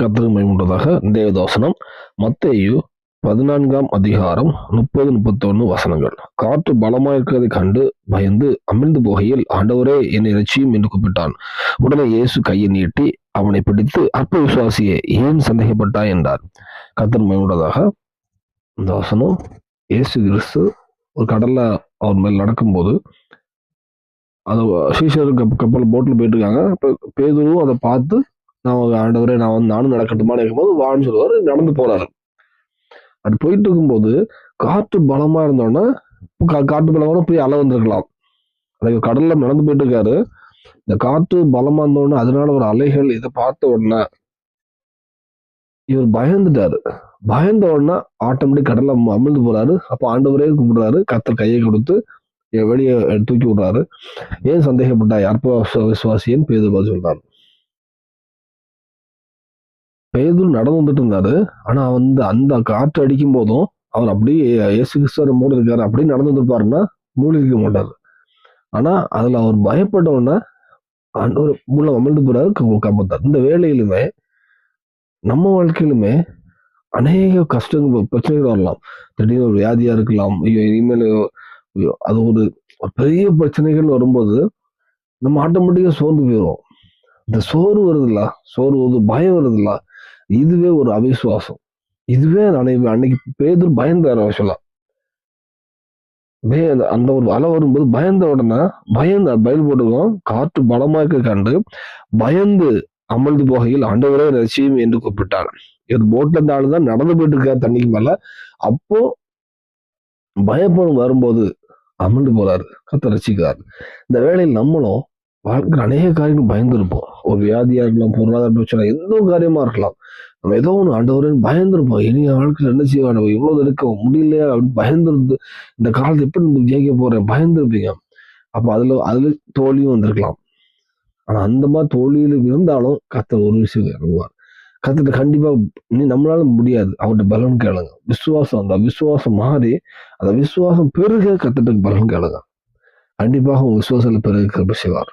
கத்திரமை உண்டதாக தேவதாசனம் மத்தேயு பதினான்காம் அதிகாரம் முப்பது முப்பத்தொன்னு வசனங்கள். காற்று பலமாயிருக்கிறதை கண்டு பயந்து அமிழ்ந்து போகையில் ஆண்டவரே என்னை ரட்சியும் என்று கூப்பிட்டான். உடனே இயேசு கையை நீட்டி அவனை பிடித்து அற்ப விசுவாசியே ஏன் சந்தேகப்பட்டாய்? என்றார். கத்திரமை உண்டதாக இந்த வசனம் இயேசு கிறிஸ்து ஒரு கடல்ல அவர் மேல் நடக்கும்போது அது சீஷர் கப்பல் போட்டில் போயிட்டு இருக்காங்க. அப்போ பேதுருவும் அதை பார்த்து நான் ஆண்டவரே நான் வந்து நானும் நடக்கட்டுமான்னு போது வான்னு சொல்லுவாரு நடந்து போறாரு. அது போயிட்டு இருக்கும்போது காற்று பலமா இருந்தோன்னா கா- காற்று பலமான போய் அலை வந்திருக்கலாம். அது கடல்ல நடந்து போயிட்டு இருக்காரு. இந்த காற்று பலமா இருந்தோடனே அதனால ஒரு அலைகள் இதை பார்த்த உடனே இவர் பயந்துட்டாரு. பயந்த உடனே ஆட்டோமேட்டிக் கடல்ல அமிழ்ந்து போறாரு. அப்ப ஆண்டவரே கூப்பிடுறாரு கத்தர் கையை கொடுத்து வெளியே தூக்கி விடுறாரு. ஏன் சந்தேகப்பட்டா யார்ப்போ விசுவாசியன் பேதுரு சொல்றாரு பேதும் நடந்து வந்துட்டு இருந்தாரு ஆனா வந்து அந்த காற்று அடிக்கும் போதும் அவர் அப்படியே இயேசு கிறிஸ்தவர் மூட இருக்காரு அப்படியே நடந்து வந்திருப்பாருன்னா மூழ்கிக்க மாட்டார். ஆனா அதுல அவர் பயப்பட்ட உடனே ஆண்டவர் அமர்ந்து போறாரு காப்பாத்தார் இந்த வேலையிலுமே நம்ம வாழ்க்கையிலுமே அநேக கஷ்டங்கள் பிரச்சனைகள் வரலாம். திடீர்னு ஒரு வியாதியா இருக்கலாம் ஐயோ இனிமேல் ஐயோ, அது ஒரு பெரிய பிரச்சனைகள் வரும்போது நம்ம ஆட்டோமேட்டிக்காக சோர்ந்து போயிடும் இந்த சோறு வருதுல்ல சோறு வருது பயம் வருதுல்ல இதுவே ஒரு அவிசுவாசம். இதுவே அன்னைக்கு அன்னைக்கு பேதர் பயந்தார் ஆக்சுவலா அந்த ஒரு அலை வரும்போது பயந்த உடனே பயந்த பயில் போட்டுக்கோம் காற்று பலமா இருக்க கண்டு பயந்து அமர்ந்து போகையில் ஆண்டவரே ரசியும் என்று கூப்பிட்டார். இவர் போட்ல இருந்த ஆளு தான் நடந்து போயிட்டு இருக்கார் தண்ணிக்கு மேல. அப்போ பயப்படும் வரும்போது அமர்ந்து போறாரு. கத்த ரசிக்கிறார் இந்த வேளையில் நம்மளும் வாழ்க்கையில் அநேக காரியங்கள் பயந்து இருப்போம் ஒரு வியாதியா இருக்கலாம் பொருளாதார பிரச்சனை எந்த ஒரு காரியமா இருக்கலாம். நம்ம ஏதோ ஒன்று ஆண்டவரேன்னு பயந்துருப்போம். இனி வாழ்க்கையில் என்ன செய்வான்? நம்ம இவ்வளவு இருக்க முடியலையா? அப்படின்னு பயந்துருந்து இந்த காலத்தை எப்படி நம்ம ஜெயிக்க போறேன்? பயந்துருப்பீங்க. அப்ப அதுல அதுல தோல்வியும் வந்திருக்கலாம். ஆனா அந்த மாதிரி தோல்வியில இருந்தாலும் கத்தர் ஒரு விஷயம் இறங்குவார் கத்தர் கண்டிப்பா நீ நம்மளால முடியாது. அவர்கிட்ட பலன் கேளுங்க. விசுவாசம் அந்த விசுவாசம் மாறி அந்த விசுவாசம் பெருக கத்திட்டு பலன் கேளுங்க. கண்டிப்பாக உங்க விசுவாசத்துல பெருக கிருபை செய்வார்.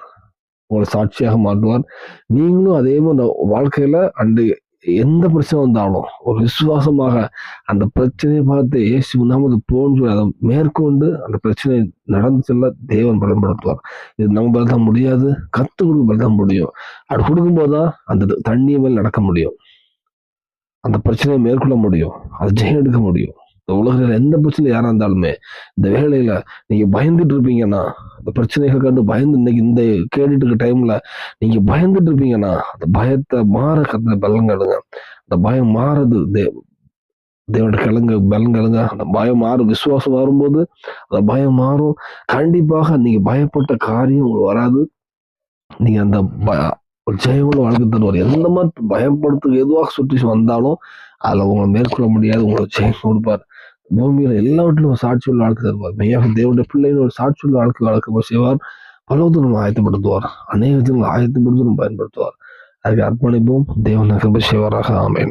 உங்களை சாட்சியாக மாற்றுவார். நீங்களும் அதே மாதிரி வாழ்க்கையில அண்டு எந்த பிரச்சனை வந்தாலும் ஒரு விசுவாசமாக அந்த பிரச்சனையை பார்த்து ஏசு நாமது போன்று அதை மேற்கொண்டு அந்த பிரச்சனை நடந்து செல்ல தேவன் பலன்படுத்துவார் இது நம்ம பலம் முடியாது கத்து கொடுக்க பலம் முடியும். அப்படி கொடுக்கும்போது தான் அந்த தண்ணி மேல் நடக்க முடியும். அந்த பிரச்சனையை மேற்கொள்ள முடியும். அதை ஜெயம் எடுக்க முடியும். இந்த உலகத்துல எந்த பிரச்சனை யாரா இருந்தாலுமே இந்த வேலையில நீங்க பயந்துட்டு இருப்பீங்கன்னா அந்த பிரச்சனைகள் கண்டு பயந்து இன்னைக்கு இந்த கேட்டுட்டு இருக்க டைம்ல நீங்க பயந்துட்டு இருப்பீங்கன்னா அந்த பயத்தை மாற கத்த பலன் கழுங்க அந்த பயம் மாறுது தே தேவனோட கிழங்கு பலன் கழுங்க அந்த பயம் மாறும் விசுவாசம் வரும்போது அந்த பயம் மாறும். கண்டிப்பாக நீங்க பயப்பட்ட காரியம் உங்களுக்கு வராது. நீங்க அந்த ப- ஒரு ஜெயமுள்ள வாழ்க்கை தருவார். எந்த மாதிரி பயப்படுத்துக்கு எதுவாக சுற்றி வந்தாலும் அதுல உங்களை மேற்கொள்ள முடியாது. உங்களுக்கு ஜெயம் கொடுப்பார். பூமியில் எல்லாவற்றிலும் ஒரு சாட்சி உள்ள வாழ்க்கை தருவார் மெய்யாக தேவனுடைய பிள்ளைகள் ஒரு சாட்சி உள்ள வாழ்க்கை வாழ்க்கை செய்வார். பலவத்து நம்ம ஆயத்தப்படுத்துவார். அநேக ஆயத்தப்படுத்தி நம்ம பயன்படுத்துவார். அதுக்கு அர்ப்பணிப்போம் தேவன் கிருபை செய்வாராக. ஆமேன்.